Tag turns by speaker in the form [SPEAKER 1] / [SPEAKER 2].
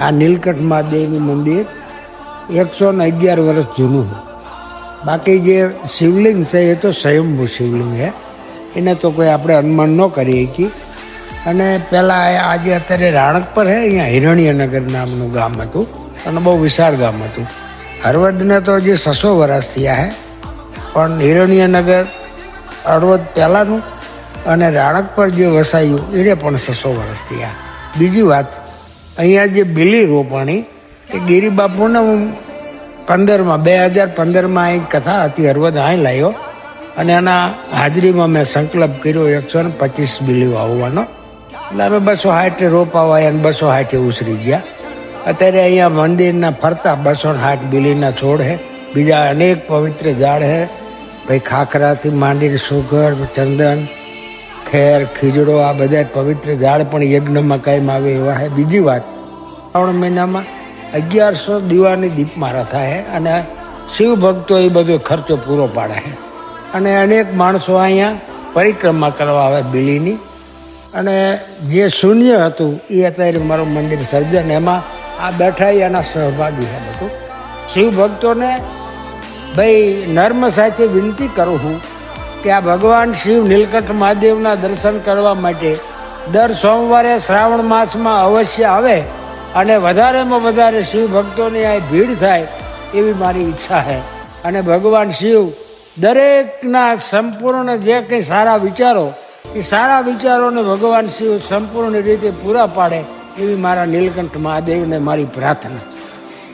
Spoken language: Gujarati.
[SPEAKER 1] આ નીલકંઠ મહાદેવનું મંદિર એકસો ને અગિયાર વર્ષ જૂનું બાકી જે શિવલિંગ છે એ તો સ્વયંભૂ શિવલિંગ છે. એને તો કોઈ આપણે અનુમાન ન કરી શકીએ. અને પહેલાં આજે અત્યારે રાણક પર છે, અહીંયા હિરણ્યનગર નામનું ગામ હતું. અને બહુ વિશાળ ગામ હતું. હળવદને તો હજી છસો વર્ષ થયા છે. પણ હિરણ્યનગર હળવદ પહેલાંનું અને રાણક પર જે વસાયું, એને પણ છસો વર્ષ થયા. બીજી વાત અહીંયા જે બિલી રોપાણી, એ ગિરી બાપુને હું પંદરમાં, બે હજાર પંદરમાં અહીં કથા હતી, હરવદ અહીં લાવ્યો અને એના હાજરીમાં મેં સંકલ્પ કર્યો, એકસો ને પચીસ બિલીઓ આવવાનો. એટલે અમે બસો સાઠ રોપા વાયા અને બસો સાઠે ઉછરી ગયા. અત્યારે અહીંયા મંદિરના ફરતા બસો સાઠ બિલીના છોડ છે બીજા અનેક પવિત્ર ઝાડ છે ભાઈ ખાખરાથી માંડીને સુગર, ચંદન ખેર, ખીજડો, આ બધા પવિત્ર ઝાડ પણ યજ્ઞમાં કાયમ આવે એવા છે બીજી વાત, શ્રાવણ મહિનામાં અગિયારસો દીવાની દીપમારા થાય અને શિવ ભક્તો એ બધો ખર્ચો પૂરો પાડે છે અને અનેક માણસો અહીંયા પરિક્રમા કરવા આવે બિલીની. અને જે શૂન્ય હતું એ અત્યારે મારું મંદિર સર્જન, એમાં આ બેઠા એના સહભાગી છે બધું. શિવ ભક્તોને ભાઈ નર્મ સાથે વિનંતી કરું છું કે આ ભગવાન શિવ નીલકંઠ મહાદેવના દર્શન કરવા માટે દર સોમવારે શ્રાવણ માસમાં અવશ્ય આવે અને વધારેમાં વધારે શિવ ભક્તોની આ ભીડ થાય એવી મારી ઈચ્છા છે. અને ભગવાન શિવ દરેકના સંપૂર્ણ જે કંઈ સારા વિચારો, એ સારા વિચારોને ભગવાન શિવ સંપૂર્ણ રીતે પૂરા પાડે એવી મારા નીલકંઠ મહાદેવને મારી પ્રાર્થના